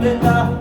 밀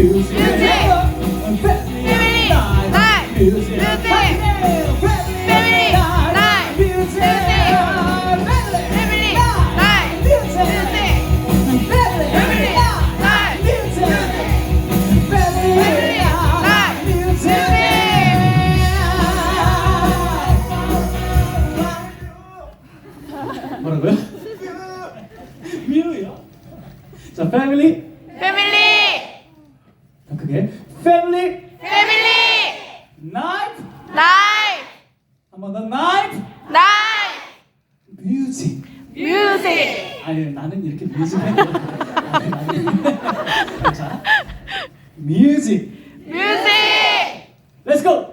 Family, Life, 뮤직. 뭐라고요? 뮤요? 자, 패밀리. Family, 더 크게. 패밀리. Family, 나이프. Life, 한 번 더 나이프. Life, 뮤직. Music. 아니 나는 이렇게 뮤직 해. 자, 뮤직. Music. Let's go.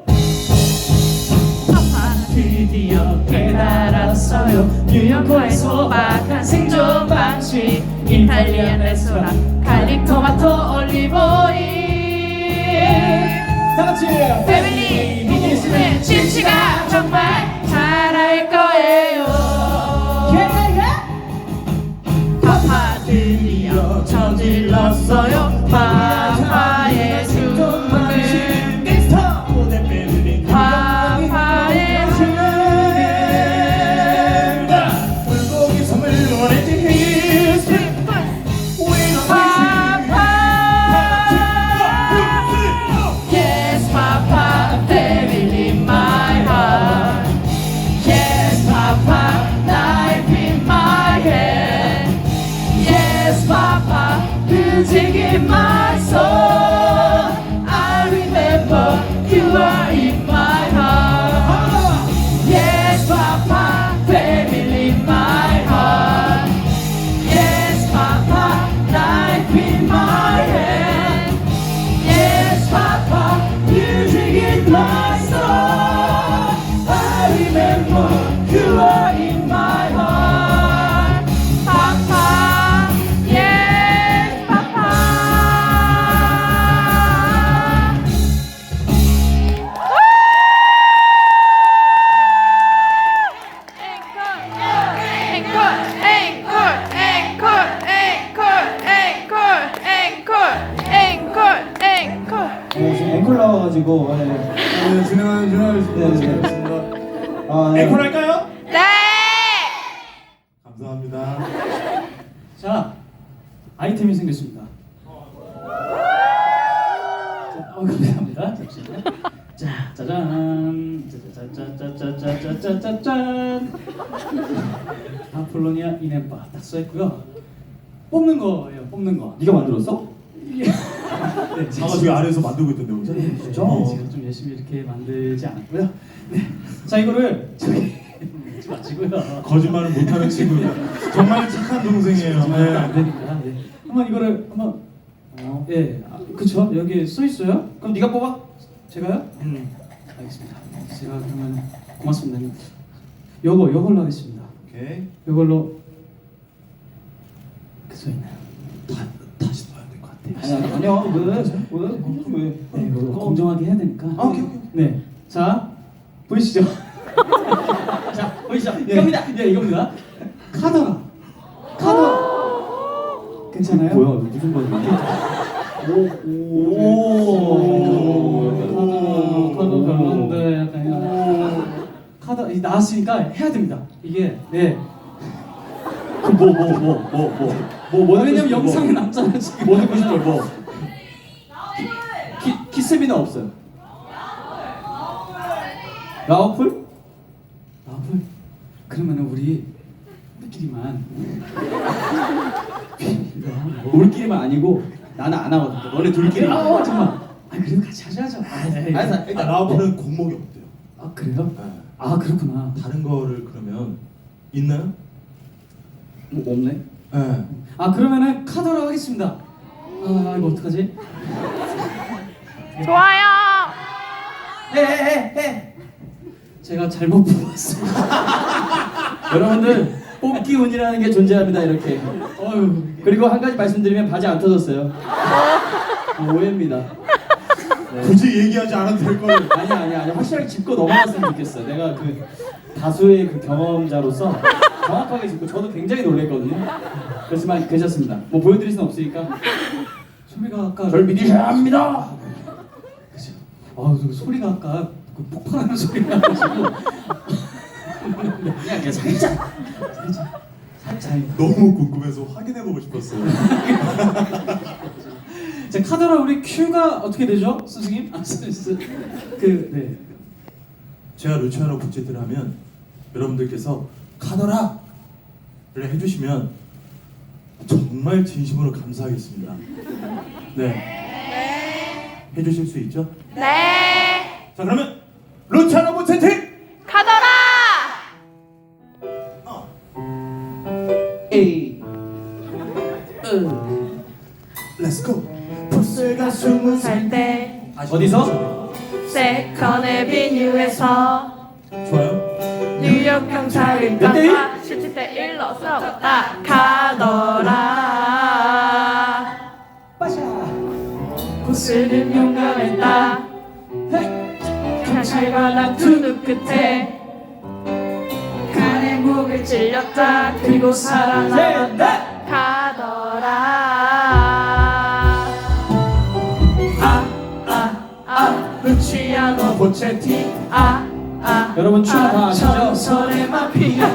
드디어 깨달았어요 뉴욕과의 소박한 생존 방식 이탈리안 레스토랑 갈릭 토마토 올리브오일 다같이 패밀리 미니스는 심씨가 정말 저질렀어요. 앵콜 나와가지고 네. 네, 진행하는 진행하겠습니다. 진행하겠습니다. 아, 네. 앵콜 할까요? 네! 감사합니다. 자, 아이템이 생겼습니다. 자, 어, 감사합니다. 잠시만요. 자, 짜잔, 짜자자자자자자자자짠. 아폴로니아 이넨바 딱 써있고요. 뽑는 거예요, 뽑는 거. 네가 만들었어? 네, 아까 저기 아래에서 만들고 있던데 여기서. 네, 진짜? 제가 좀 열심히 이렇게 만들지 않았고요. 네. 자, 이거를 저기 하지 마시고요. 거짓말을 못하는 친구가 정말 착한 동생이에요. 정말 안 네. 되니까. 네. 한번 이거를 한번 어, 예, 아, 그쵸? 여기 써 있어요. 그럼 네가 뽑아? 제가요? 음. 알겠습니다. 제가 그러면 고맙습니다. 요거 요걸로 하겠습니다. 오케이. 요걸로 그써 있나요? 아니 아니 아니요 왜 왜 왜? 네, 이거 공정하게 해야 되니까. 아, 오케이, 오케이. 네, 자 보이시죠? 자 보이시죠? 이겁니다. 예, 이겁니다. 카더라. 카더라. 괜찮아요? 뭐야 무슨 말이야? 오. 카더 카더 별론데 약간 이런. 카더 이 나왔으니까 해야 됩니다. 이게 네. 뭐 뭐 뭐 뭐 뭐 뭐 왜냐면 영상에 남잖아 지금. 뭐 듣고 싶어요 뭐? 키 키스비는 없어요. 라오풀? 라블 그러면은 우리 우리끼리만 우리끼리만 아니고 나는 안 하거든. 너네 둘끼리. 아 잠깐 아 그래도 같이 하셔야죠 아, 네. 알았어. 아, 일단 라우브는 곡목이 없대요. 아 그래요? 네. 아 그렇구나 다른 거를 그러면 있나요? 뭐 없네. 네. 아 그러면은 카더라 하겠습니다 아 이거 어떡하지? 좋아요. 해해해 제가 잘못 뽑았습니다 여러분들 뽑기 운이라는 게 존재합니다 이렇게. 어휴 그리고 한 가지 말씀드리면 바지 안 터졌어요. 어, 오해입니다. 굳이 얘기하지 않아도 될 거를. 아니 아니 아니 확실하게 짚고 넘어갔으면 좋겠어. 내가 그 다수의 그 경험자로서 정확하게 짚고 저도 굉장히 놀랬거든요. 그렇지만 괜찮습니다. 뭐 보여드릴 수는 없으니까 소리가 아까 절 믿으셔야 합니다. 그죠 아그 소리가 아까 그 폭발하는 소리가 나가지고 그냥 그냥 살짝 살짝 살짝 너무 궁금해서 확인해보고 싶었어요. 자 카더라 우리 큐가 어떻게 되죠 선생님? 아 선생님 그네 제가 루치아노 부채트를 하면 여러분들께서 카더라를 해주시면 정말 진심으로 감사하겠습니다. 네. 해주실 수 있죠? 네. 자 그러면 루치아노 부채트 가더라. 에이 렛츠고. 보스가 스무 살때 어디서? 세컨의 비뉴에서 좋아요. 대 일? 깜빡 17대 1로 싸웠다 가더라. 보스는 용감했다. 경찰과 다투는 끝에 칼에 목을 찔렸다. 그리고 살아남았다. 가더라. 아아아. 루치아노 보체티. 아 아 여러분 춤 다 아시죠? 전설의 마피아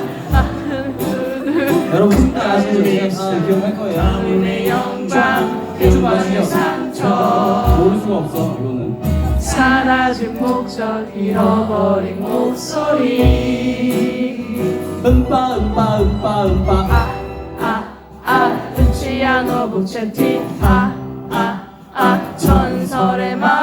여러분 춤다 아시죠? 아, 기억할 거예요. 가문의 영광? 인간의 상처 모를 수가 없어 이거는. 사라진 목적 잃어버린 목소리 음빠 음빠 음빠 음빠. 아아아 루치아노 보체티 아아아 전설의 마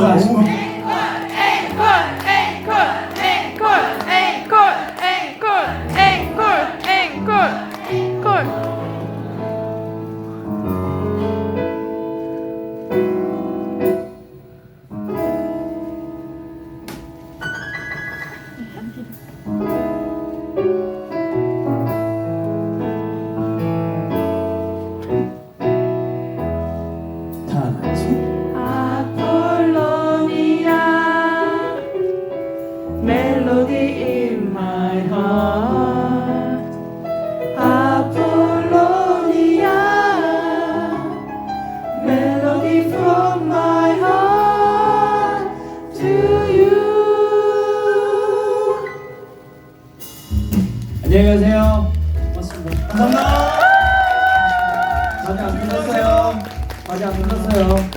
저 너무 고마워요.